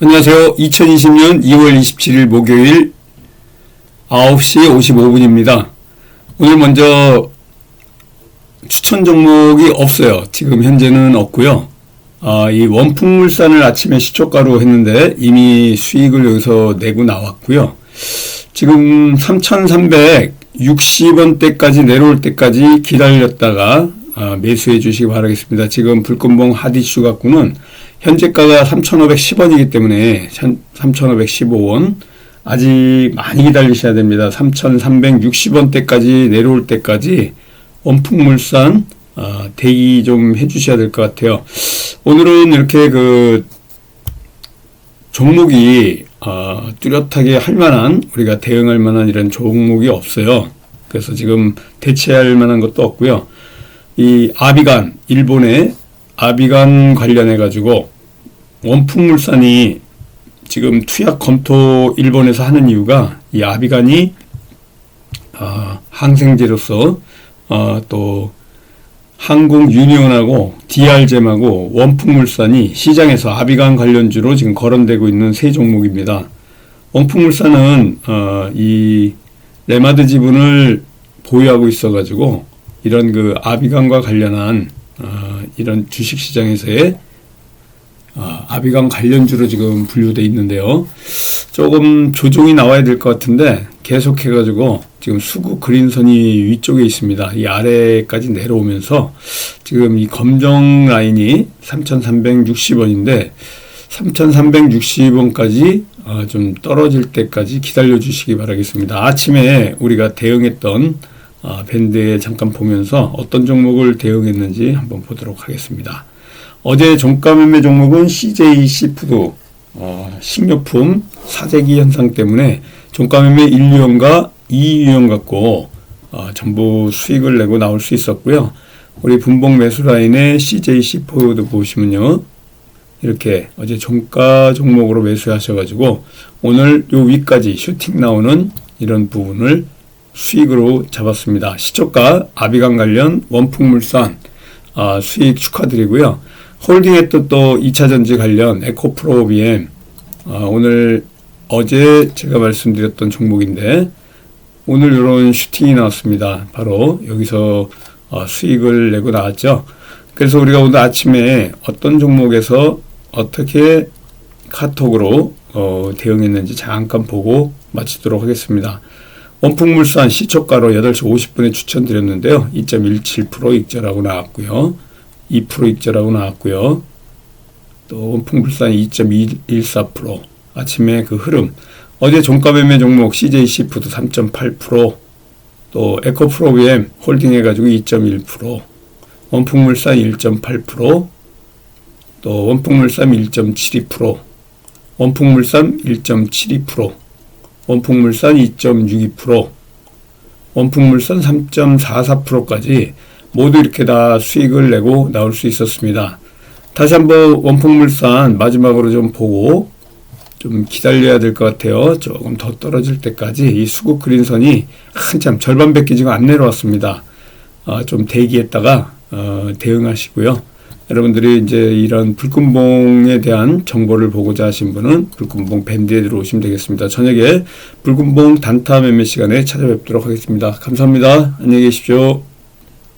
안녕하세요. 2020년 2월 27일 목요일 9시 55분입니다. 오늘 먼저 추천 종목이 없어요. 지금 현재는 없고요. 아, 이 원풍물산을 아침에 시초가로 했는데 이미 수익을 여기서 내고 나왔고요. 지금 3,360원대까지 내려올 때까지 기다렸다가 아, 매수해 주시기 바라겠습니다. 지금 불금봉 하디슈 갖고는 현재가가 3,510원이기 때문에 3,515원 아직 많이 기다리셔야 됩니다. 3,360원대까지 내려올 때까지 원풍물산 어, 대기 좀 해주셔야 될 것 같아요. 오늘은 이렇게 그 종목이 어, 뚜렷하게 할 만한 우리가 대응할 만한 이런 종목이 없어요. 그래서 지금 대체할 만한 것도 없고요. 이 아비간 일본의 아비간 관련해 가지고 원풍물산이 지금 투약 검토 일본에서 하는 이유가 이 아비간이 어, 항생제로서 어, 또 한국 유니온하고 DR잼하고 원풍물산이 시장에서 아비간 관련주로 지금 거론되고 있는 세 종목입니다. 원풍물산은 어, 이 레마드 지분을 보유하고 있어가지고 이런 그 아비간과 관련한 어, 이런 주식 시장에서의 어, 아비간 관련주로 지금 분류돼 있는데요. 조금 조정이 나와야 될 것 같은데 계속해 가지고 지금 수구 그린선이 위쪽에 있습니다. 이 아래까지 내려오면서 지금 이 검정 라인이 3,360원인데 3,360원까지 어, 좀 떨어질 때까지 기다려 주시기 바라겠습니다. 아침에 우리가 대응했던 어, 밴드에 잠깐 보면서 어떤 종목을 대응했는지 한번 보도록 하겠습니다. 어제 종가 매매 종목은 CJ 시푸드 어, 식료품 사재기 현상 때문에 종가 매매 1유형과 2유형 갖고 어, 전부 수익을 내고 나올 수 있었고요. 우리 분봉 매수 라인에 CJ 시푸드 보시면요. 이렇게 어제 종가 종목으로 매수하셔가지고 오늘 요 위까지 슈팅 나오는 이런 부분을 수익으로 잡았습니다. 시초가 아비간 관련 원풍물산 아, 수익 축하드리고요. 홀딩했던 또 2차 전지 관련 에코프로 BM 아, 오늘 어제 제가 말씀드렸던 종목인데 오늘 이런 슈팅이 나왔습니다. 바로 여기서 어, 수익을 내고 나왔죠. 그래서 우리가 오늘 아침에 어떤 종목에서 어떻게 카톡으로 어, 대응했는지 잠깐 보고 마치도록 하겠습니다. 원풍물산 시초가로 8시 50분에 추천드렸는데요. 2.17% 익절하고 나왔고요. 2% 익절하고 나왔고요. 또 원풍물산 2.14% 아침에 그 흐름 어제 종가 매매 종목 CJ 시푸드 3.8%또 에코프로비엠 홀딩 해가지고 2.1% 원풍물산 1.8%또 원풍물산 1.72% 원풍물산 1.72% 원풍물산 2.62%, 원풍물산 3.44%까지 모두 이렇게 다 수익을 내고 나올 수 있었습니다. 다시 한번 원풍물산 마지막으로 좀 보고 좀 기다려야 될 것 같아요. 조금 더 떨어질 때까지 이 수국 그린선이 한참 절반 밖에 지금 안 내려왔습니다. 어, 좀 대기했다가 어, 대응하시고요. 여러분들이 이제 이런 불금봉에 대한 정보를 보고자 하신 분은 불금봉 밴드에 들어오시면 되겠습니다. 저녁에 불금봉 단타 매매 시간에 찾아뵙도록 하겠습니다. 감사합니다. 안녕히 계십시오.